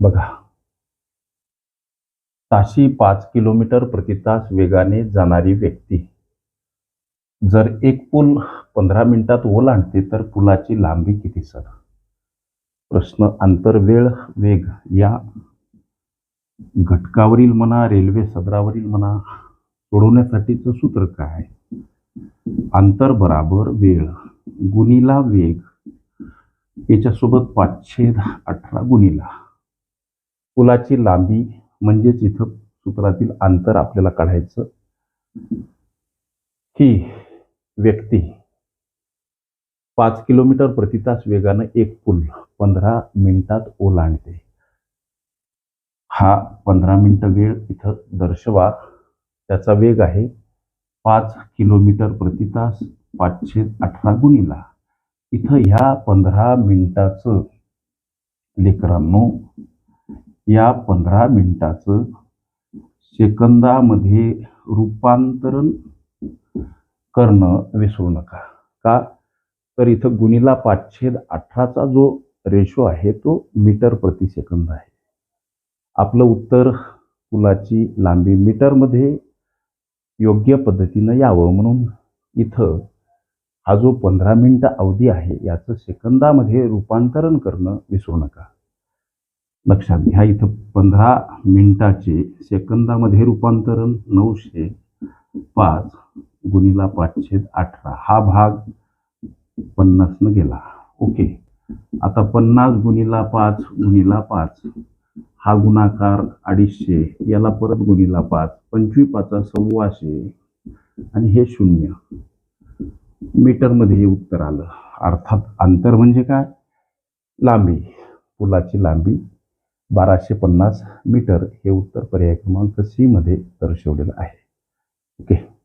बघा. ताशी पाच किलोमीटर प्रति तास वेगाने जाणारी व्यक्ती. जर एक पूल पंधरा मिनिटात ओलांडते तर पुलाची लांबी किती सर? प्रश्न आंतरवेळ वेग या घटकावरील म्हणा रेल्वे सदरावरील म्हणा सोडवण्यासाठीचं सूत्र काय अंतर बराबर वेळ गुणिला वेग. याच्यासोबत पाचशे अठरा गुणिला. पुलाची लांबी म्हणजेच इथं सूत्रातील अंतर आपल्याला काढायचं. ही व्यक्ती पाच किलोमीटर प्रति तास वेगानं एक पूल पंधरा मिनिटात ओलांडते. हा पंधरा मिनिटं वेळ इथं दर्शवा. त्याचा वेग आहे पाच किलोमीटर प्रति तास पाचशे अठरा गुणीला. इथं ह्या पंधरा मिनिटाचं लेकरांनो या पंधरा मिनिटाचं सेकंदामध्ये रूपांतरण करणं विसरू नका. का? तर इथं गुणिला पाचशे अठराचा जो रेशो आहे तो मीटर प्रति सेकंद आहे. आपलं उत्तर पुलाची लांबी मीटरमध्ये योग्य पद्धतीनं यावं म्हणून इथं हा जो पंधरा मिनटं अवधी आहे याचं सेकंदामध्ये रूपांतरण करणं विसरू नका. लक्षात घ्या इथं पंधरा मिनिटाचे सेकंदामध्ये रूपांतरण नऊशे पाच गुणिला पाचशे अठरा. हा भाग पन्नासनं गेला. ओके. आता पन्नास गुणिला पाच गुणिला पाच. हा गुणाकार अडीचशे याला परत गुणिला पाच. पंचवीस पाचा सव्वाशे आणि हे शून्य. मीटरमध्ये हे उत्तर आलं. अर्थात अंतर म्हणजे काय? लांबी. पुलाची लांबी बाराशे पन्नास मीटर हे उत्तर पर्याय क्रमांक सी मध्ये दर्शवलेलं आहे. ओके.